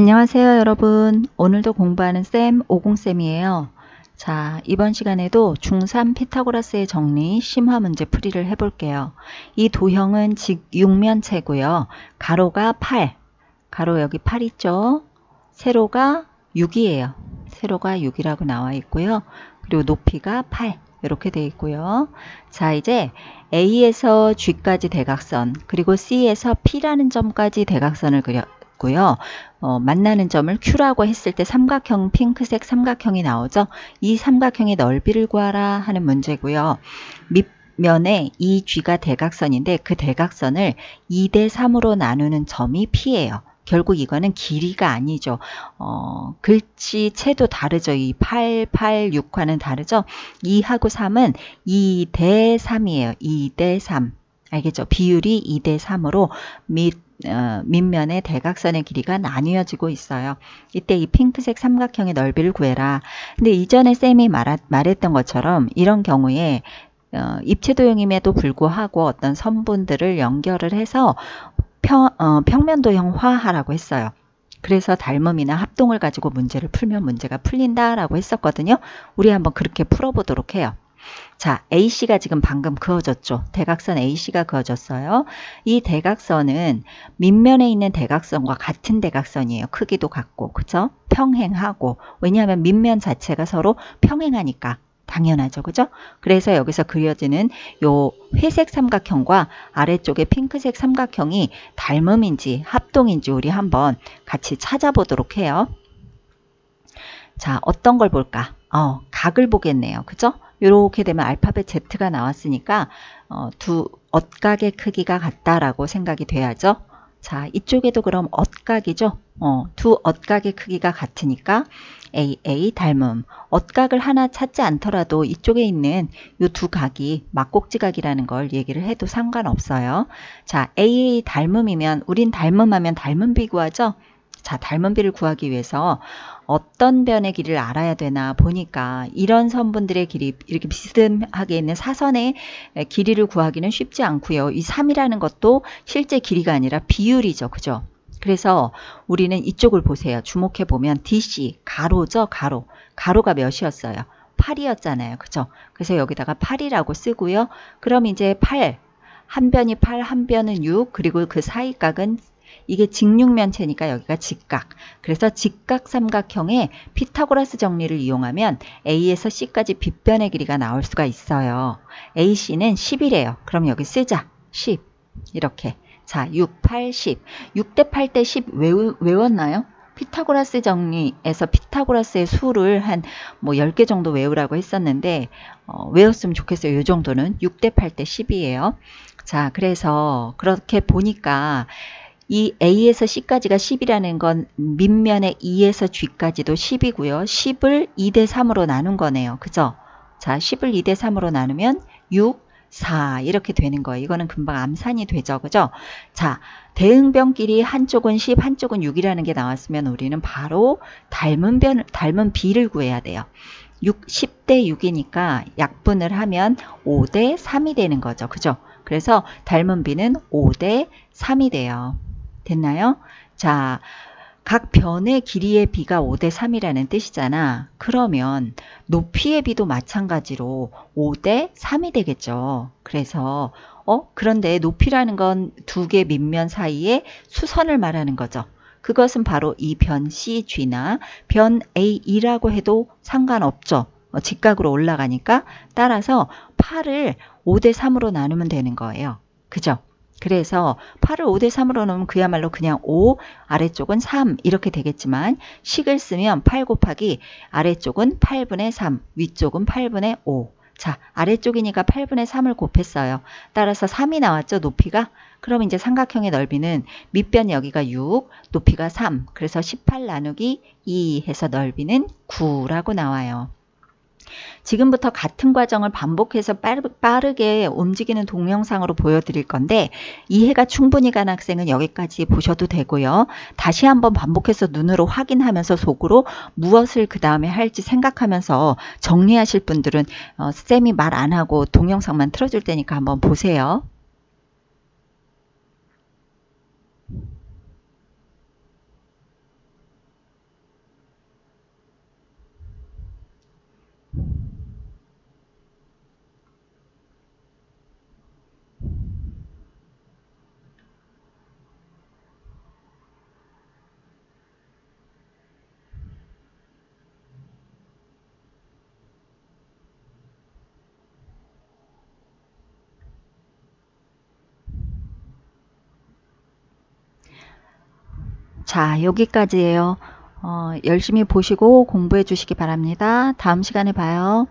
안녕하세요 여러분. 오늘도 공부하는 쌤 오공쌤이에요. 자 이번 시간에도 중3 피타고라스의 정리 심화 문제 풀이를 해볼게요. 이 도형은 즉 육면체고요. 가로가 8 가로 여기 8 있죠? 세로가 6이에요. 세로가 6이라고 나와 있고요. 그리고 높이가 8 이렇게 되어 있고요. 자 이제 A에서 G까지 대각선 그리고 C에서 P라는 점까지 대각선을 그려 있고요. 어, 만나는 점을 Q라고 했을 때 삼각형 핑크색 삼각형이 나오죠. 이 삼각형의 넓이를 구하라 하는 문제고요. 밑면에 이 G가 대각선인데 그 대각선을 2대 3으로 나누는 점이 P예요. 결국 이거는 길이가 아니죠. 어, 글씨체도 다르죠. 이 8, 8, 6과는 다르죠. 2하고 3은 2대 3이에요. 2대 3. 알겠죠? 비율이 2대 3으로 밑 어, 밑면의 대각선의 길이가 나뉘어지고 있어요. 이때 이 핑크색 삼각형의 넓이를 구해라. 근데 이전에 쌤이 말하, 말했던 것처럼 이런 경우에 어, 입체 도형임에도 불구하고 어떤 선분들을 연결을 해서 평, 어, 평면 도형화하라고 했어요. 그래서 닮음이나 합동을 가지고 문제를 풀면 문제가 풀린다라고 했었거든요. 우리 한번 그렇게 풀어보도록 해요. 자, AC가 지금 방금 그어졌죠. 대각선 AC가 그어졌어요. 이 대각선은 밑면에 있는 대각선과 같은 대각선이에요. 크기도 같고, 그죠? 평행하고. 왜냐하면 밑면 자체가 서로 평행하니까. 당연하죠. 그죠? 그래서 여기서 그려지는 요 회색 삼각형과 아래쪽에 핑크색 삼각형이 닮음인지 합동인지 우리 한번 같이 찾아보도록 해요. 자, 어떤 걸 볼까? 어, 각을 보겠네요. 그죠? 이렇게 되면 알파벳 Z가 나왔으니까 어, 두 엇각의 크기가 같다라고 생각이 돼야죠. 자, 이쪽에도 그럼 엇각이죠. 어, 두 엇각의 크기가 같으니까 A, A 닮음. 엇각을 하나 찾지 않더라도 이쪽에 있는 이 두 각이 막곡지각이라는 걸 얘기를 해도 상관없어요. 자, A, A 닮음이면 우린 닮음하면 닮음 비구하죠. 자, 닮은 비를 구하기 위해서 어떤 변의 길이를 알아야 되나 보니까 이런 선분들의 길이 이렇게 비스듬하게 있는 사선의 길이를 구하기는 쉽지 않고요. 이 3이라는 것도 실제 길이가 아니라 비율이죠. 그죠? 그래서 우리는 이쪽을 보세요. 주목해 보면 DC 가로죠. 가로. 가로가 몇이었어요? 8이었잖아요. 그죠? 그래서 여기다가 8이라고 쓰고요. 그럼 이제 8. 한 변이 8, 한 변은 6, 그리고 그 사이 각은 이게 직육면체니까 여기가 직각. 그래서 직각 삼각형의 피타고라스 정리를 이용하면 A에서 C까지 빗변의 길이가 나올 수가 있어요. AC는 10이래요. 그럼 여기 쓰자. 10. 이렇게. 자, 6, 8, 10. 6대 8대 10 외우, 외웠나요? 피타고라스 정리에서 피타고라스의 수를 한 뭐 10개 정도 외우라고 했었는데 어, 외웠으면 좋겠어요. 이 정도는 6대 8대 10이에요. 자, 그래서 그렇게 보니까 이 A에서 C까지가 10이라는 건 밑면의 E에서 G까지도 10이고요. 10을 2대 3으로 나눈 거네요. 그죠? 자, 10을 2대 3으로 나누면 6, 4 이렇게 되는 거예요. 이거는 금방 암산이 되죠. 그죠? 자, 대응변끼리 한쪽은 10, 한쪽은 6이라는 게 나왔으면 우리는 바로 닮은 변 닮은 B를 구해야 돼요. 6, 10대 6이니까 약분을 하면 5대 3이 되는 거죠. 그죠? 그래서 닮은 B는 5대 3이 돼요. 됐나요? 자, 각 변의 길이의 비가 5대 3이라는 뜻이잖아. 그러면 높이의 비도 마찬가지로 5대 3이 되겠죠. 그래서 어 그런데 높이라는 건 두 개 밑면 사이에 수선을 말하는 거죠. 그것은 바로 이 변 CG나 변 AE라고 해도 상관없죠. 어, 직각으로 올라가니까 따라서 8을 5대 3으로 나누면 되는 거예요. 그죠? 그래서 8을 5대 3으로 넣으면 그야말로 그냥 5, 아래쪽은 3 이렇게 되겠지만 식을 쓰면 8 곱하기 아래쪽은 8분의 3, 위쪽은 8분의 5. 자, 아래쪽이니까 8분의 3을 곱했어요. 따라서 3이 나왔죠, 높이가? 그럼 이제 삼각형의 넓이는 밑변 여기가 6, 높이가 3. 그래서 18 나누기 2 해서 넓이는 9라고 나와요. 지금부터 같은 과정을 반복해서 빠르, 게 움직이는 동영상으로 보여드릴 건데 이해가 충분히 간 학생은 여기까지 보셔도 되고요. 다시 한번 반복해서 눈으로 확인하면서 속으로 무엇을 그 다음에 할지 생각하면서 정리하실 분들은 어, 쌤이 말 안 하고 동영상만 틀어줄 테니까 한번 보세요. 자, 여기까지예요. 어, 열심히 보시고 공부해 주시기 바랍니다. 다음 시간에 봐요.